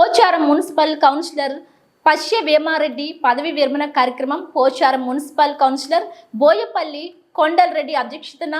Pocharam municipal councillor పశ్య వేమారెడ్డి పదవి విరమణ కార్యక్రమం పోచారం మున్సిపల్ కౌన్సిలర్ బోయపల్లి కొండలరెడ్డి అధ్యక్షతన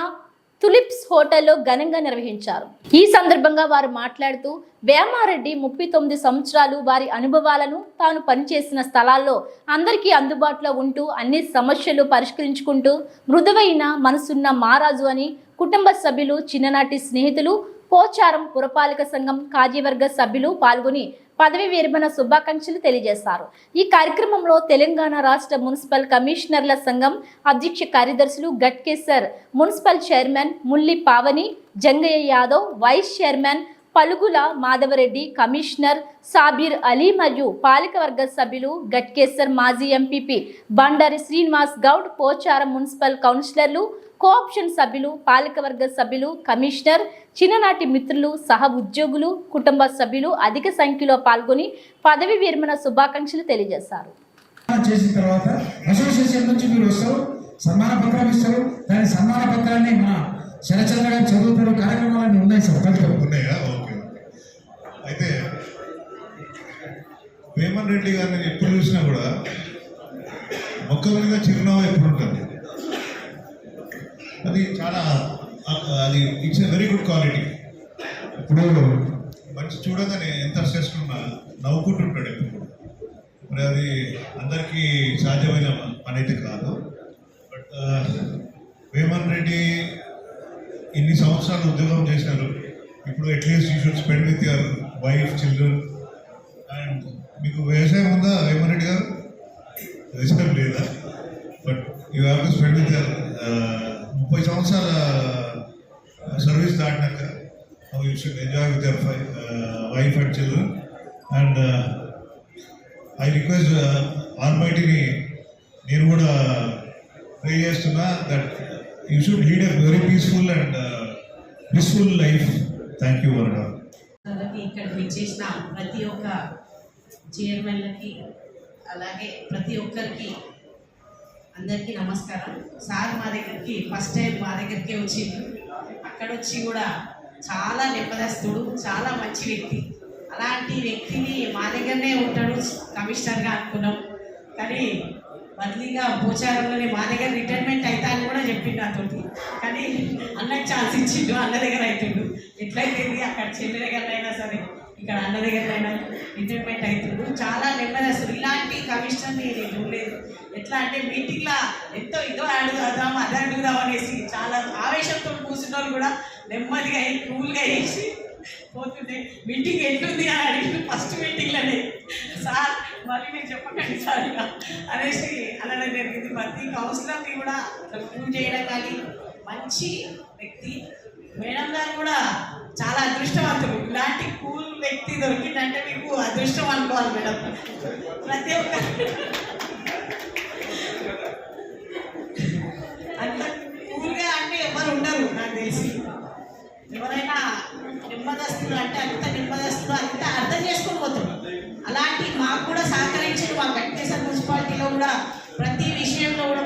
తులిప్స్ హోటల్లో ఘనంగా నిర్వహించారు. ఈ సందర్భంగా వారు మాట్లాడుతూ వేమారెడ్డి ముప్పై తొమ్మిది సంవత్సరాలు వారి అనుభవాలను తాను పనిచేసిన స్థలాల్లో అందరికీ అందుబాటులో ఉంటూ అన్ని సమస్యలు పరిష్కరించుకుంటూ మృదువైన మనసున్న మారాజు అని కుటుంబ సభ్యులు చిన్ననాటి స్నేహితులు పోచారం పురపాలక సంఘం కార్యవర్గ సభ్యులు పాల్గొని పదవి విరమణ శుభాకాంక్షలు తెలియజేశారు. ఈ కార్యక్రమంలో తెలంగాణ రాష్ట్ర మున్సిపల్ కమిషనర్ల సంఘం అధ్యక్ష కార్యదర్శులు Ghatkesar municipal chairman Mulli Pavani Jangaiah Yadav vice chairman Palugula Madhavareddy commissioner Sabir Ali మరియు పాలకవర్గ సభ్యులు గట్కేసర్ మాజీ MPP Bandari Srinivas Goud Pocharam municipal councillors cooption సభ్యులు పాలకవర్గ సభ్యులు కమిషనర్ చిన్ననాటి మిత్రులు సహ ఉద్యోగులు కుటుంబ సభ్యులు అధిక సంఖ్యలో పాల్గొని పదవి విరమణ శుభాకాంక్షలు తెలియజేశారు. చేసిన తర్వాత అసోసియేషన్ నుంచి మీరు వస్తారు. సన్మాన ఇస్తారు. దాని సన్మాన పత్రాన్ని మన శరచంద్ర గారు చదువుతున్న జగన్మోహన్ రెడ్డి గారిని నేను ఎప్పుడు చూసినా కూడా మొక్కల మీద చిరునవ్వు ఎప్పుడు ఉంటుంది? అది చాలా అది it's a very good quality ఇప్పుడు మంచి చూడగానే ఎంత చేసుకున్నా నవ్వుకుంటుంటాడు ఎప్పుడు. మరి అది అందరికీ సాధ్యమైన పని అయితే కాదు బట్ వేమన్ రెడ్డి ఇన్ని సంవత్సరాలు ఉద్యోగం చేశారు. ఇప్పుడు at least you should spend with your wife children and మీకు వ్యవసాయం ఉందా వేమరెడ్డి గారు? వ్యవసాయం లేదా? But you have to spend with ముప్పై సంవత్సరాల service దాటినాక you should enjoy with your wife and children and I request ఆల్మైటీని నేను కూడా ప్రే చేస్తున్నా that you should lead a very peaceful and peaceful life thank you వరడా ఇక్కడికి ఇక్కడ ప్రతి ఒక్క చైర్మన్లకి అలాగే ప్రతి ఒక్కరికి అందరికీ నమస్కారం. సార్ మా దగ్గరికి ఫస్ట్ టైం మా దగ్గరికే వచ్చిండు అక్కడ వచ్చి కూడా చాలా నెమ్మదస్తుడు చాలా మంచి వ్యక్తి. అలాంటి వ్యక్తిని మా దగ్గరనే ఉంటాడు కమిషనర్గా అనుకున్నాం. కానీ బదిలీగా పోచారంలోనే మా దగ్గర రిటైర్మెంట్ అవుతా అని కూడా చెప్పిండు నాతోటి. కానీ అన్నకి ఛాన్స్ ఇచ్చిండు అన్న దగ్గర అవుతుండు ఎట్లయితే అక్కడ చెల్లి దగ్గర అయినా సరే. ఇక్కడ అన్న దగ్గర అయినా రిటైర్మెంట్ అవుతుండు చాలా నెమ్మది అసలు. ఇలాంటి కమిషన్ నేను చూడలేదు. ఎట్లా అంటే మీటింగ్లో ఎంతో ఇదో అడుగుదాం అదే అడుగుదాం అనేసి చాలా ఆవేశంతో కూర్చున్నారు కూడా నెమ్మదిగా అయ్యి కూల్గా వేసి పోతుండే మీటింగ్ ఎట్లుంది? అని అడిగి ఫస్ట్ మీటింగ్లోనే. సార్ మళ్ళీ నేను చెప్పకండి సార్ ఇక. అనేసి అనడం జరిగింది. ప్రతి కౌన్సిలర్ని కూడా ప్రూవ్ చేయడం కానీ మంచి వ్యక్తి. మేడం గారు కూడా చాలా అదృష్టవంతులు ఇలాంటి కూల్ వ్యక్తి దొరికిందంటే మీకు అదృష్టం అనుకోవాలి మేడం. ప్రతి ఒక్క అంత కూల్గా అంటే ఎవరు ఉండరు నాకు తెలిసి ఎవరైనా నెమ్మదస్తులు అంటే అంత నెమ్మదస్తులు అంత అర్థం చేసుకుని పోతారు. అలాంటి మాకు కూడా సహకరించి మా వెంకటేశ్వర మున్సిపాలిటీలో కూడా ప్రతి విషయంలో కూడా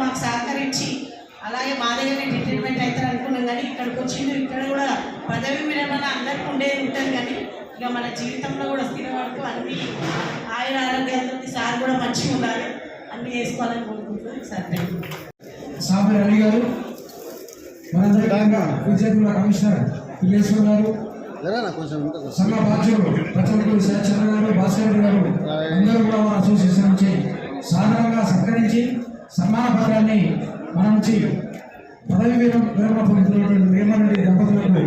అలాగే మా దగ్గర రిటైర్మెంట్ అవుతారు అనుకున్నాం కానీ ఇక్కడికి వచ్చింది ఇక్కడ కూడా పదవి విరమణ అందరికీ ఉండేది ఉంటుంది కానీ ఇక మన జీవితంలో కూడా స్థిరపడుతూ అన్ని ఆయుర ఆరోగ్యాలతో సార్ కూడా మంచిగా ఉండాలి. అన్ని చేసుకోవాలని కోరుకుంటున్నాను. సార్ సాబర్ అలీ గారు మనందరి విజయపూర్ కమిషనర్ పిల్లేశ్వర్ గారు సంఘ బాధ్యులు ప్రతినిధులు శరచంద్ర గారు భాస్కర్ గారు అందరూ కూడా మన అసోసియేషన్ నుంచి సాధారణంగా సత్కరించి సన్మాన పత్రాన్ని మన నుంచి పదవి విరమణ పొందుతున్నటువంటి వేమరెడ్డి దంపతులకు